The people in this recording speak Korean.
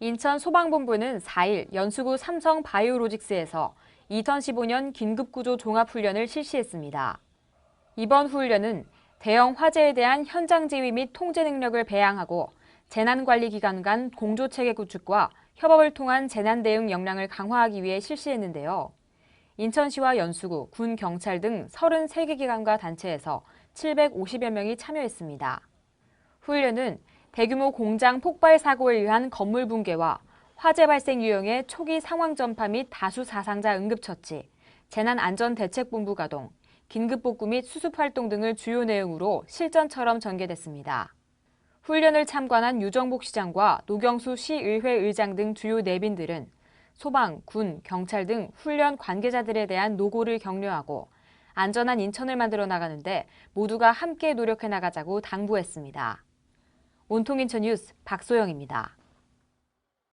인천 소방본부는 4일 연수구 삼성 바이오로직스에서 2015년 긴급구조 종합훈련을 실시했습니다. 이번 훈련은 대형 화재에 대한 현장 지휘 및 통제 능력을 배양하고 재난관리기관 간 공조체계 구축과 협업을 통한 재난 대응 역량을 강화하기 위해 실시했는데요. 인천시와 연수구, 군, 경찰 등 33개 기관과 단체에서 750여 명이 참여했습니다. 훈련은 대규모 공장 폭발 사고에 의한 건물 붕괴와 화재 발생 유형의 초기 상황 전파 및 다수 사상자 응급 처치, 재난안전대책본부 가동, 긴급복구 및 수습 활동 등을 주요 내용으로 실전처럼 전개됐습니다. 훈련을 참관한 유정복 시장과 노경수 시의회 의장 등 주요 내빈들은 소방, 군, 경찰 등 훈련 관계자들에 대한 노고를 격려하고 안전한 인천을 만들어 나가는데 모두가 함께 노력해 나가자고 당부했습니다. 온통 인천 뉴스 박소영입니다.